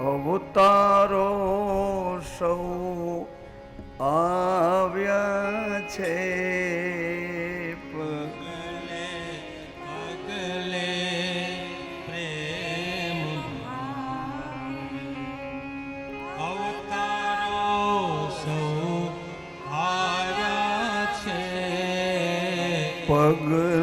અવતારો સૌ આવ્યા છે. પગલે પગલે પ્રેમ અવતારો સૌ આવ્યા છે. પગલે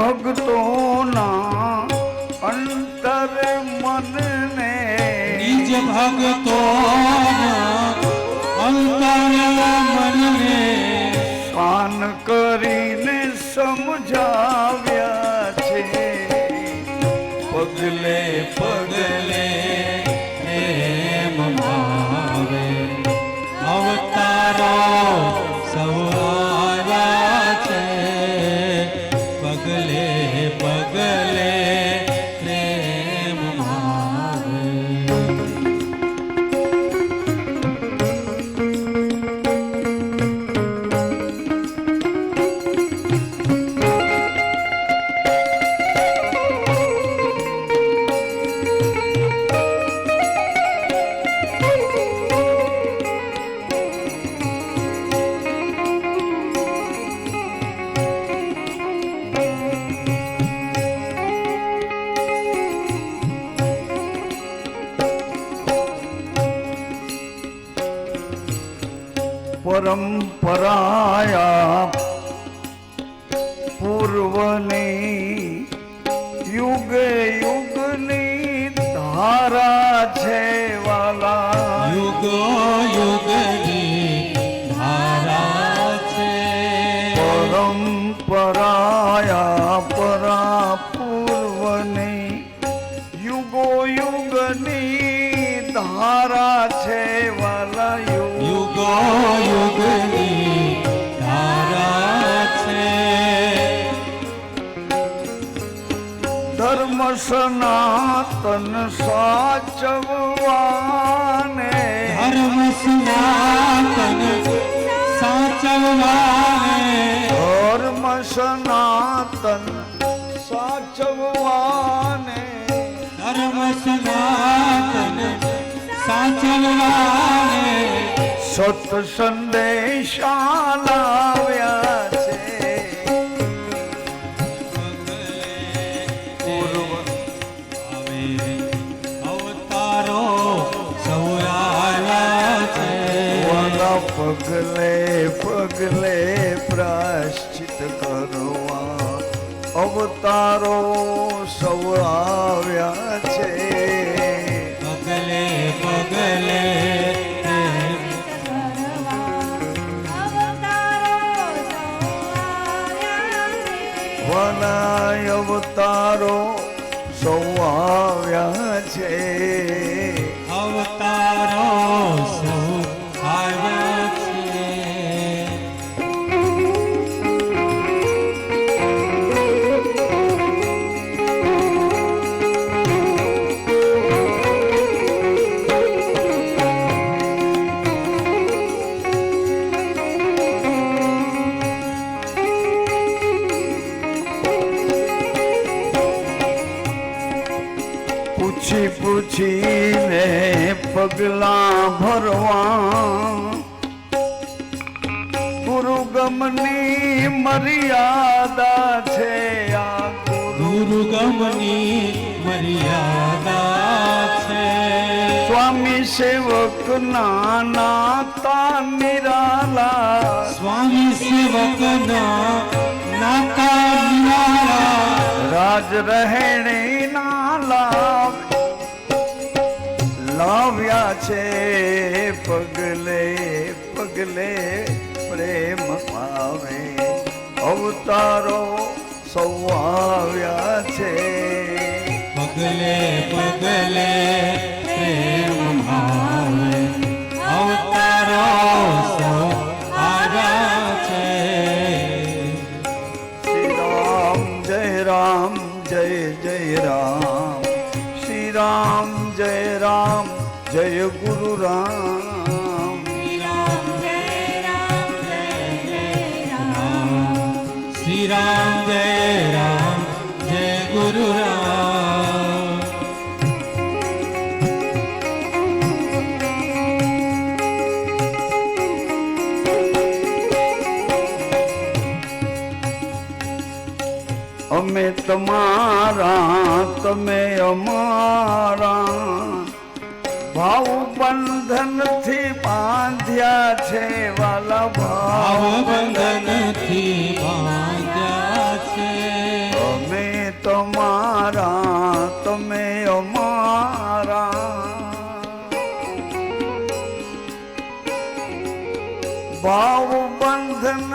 ભક્તોના અંતર મનને નિજ ભક્તો અંતર મનને પાન કરીને સમજાવ્યા છે. પગલે પગલે પરંપરાયા પૂર્વની યુગે યુગની ધારા છે વાલા યુગ યુગની ધારા છે. પરંપરાયા પરા પૂર્વની યુગો યુગની ધારા સાચવવાને. ધર્મ સનાતન સાચવવાને. ધર્મ સનાતન સાચવવાને. ધર્મ સનાતન સાચવવાને. સત સંદેશા લાવ્યા. પગલે પગલે પ્રાશ્ચિત કરવા અવતારો સૌ આવ્યા છે. પગલે પગલે વનાય અવતારો સૌ આવ્યા છે. અવતારો પૂછી પૂછીને પગલા ભરવા. ગુરુગમની મર્યાદા છે આ ગુરુ ગુરુગમની મર્યાદા છે. સ્વામી સેવક નાતા નિરાલા. સ્વામી નાતા નિરાળા રાજ રહેણે ના લાભ લાવ્યા છે પગલે પગલે પ્રેમ ભાવે અવતારો સૌ આવ્યા છે પગલે રામ જય જય રામ શ્રી રામ જય રામ જય ગુરુ રામ શ્રી રામ જય અમે તમારા તમે અમારા. ભાવ બંધનથી બાંધ્યા છે વાલા ભાવ બંધનથી બાંધ્યા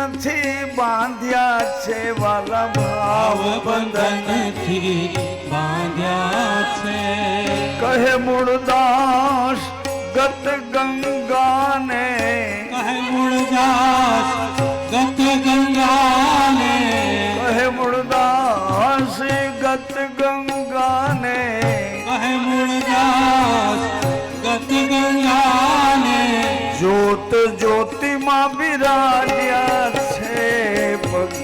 બંધનથી બાંધ્યા છે વાલા ભાવ ભાવ બંધન બંધનથી બાંધ્યા છે. કહે મૂળદાસ ગત ગંગાને. કહે મૂળદાસ ગત ગંગાને. કહે મૂળદાસ ગત ગંગાને. કહે મૂળદાસ ગત ગંગાને. જ્યોત જ્યોતિમાં બિરાજ્યા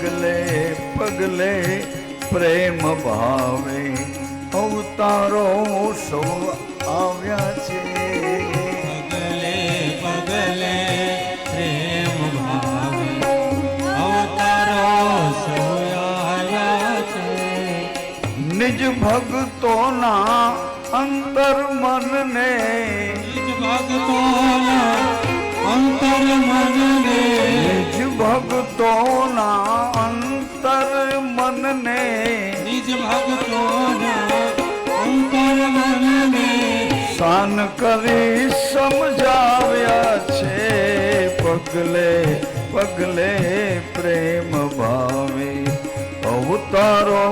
પગલે પગલે પ્રેમ ભાવે. અવતારો સૌ આવ્યા છે. પગલે પગલે પ્રેમ ભાવે. અવતારો સોયા છે. નિજ ભક્તોના અંતર મનને નિજ ભક્તોના અંતર મનને ભક્તોના અંતર મનને નિજ ભક્તોના અંતર મનને શાન કરી સમજાવ્યા છે. પગલે પગલે પ્રેમ ભાવે અવતારો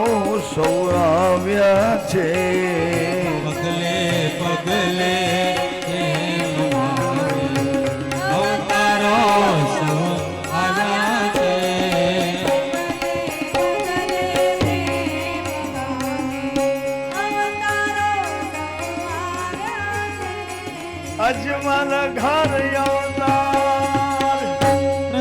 સૌરાવ્યા છે. પગલે પગલે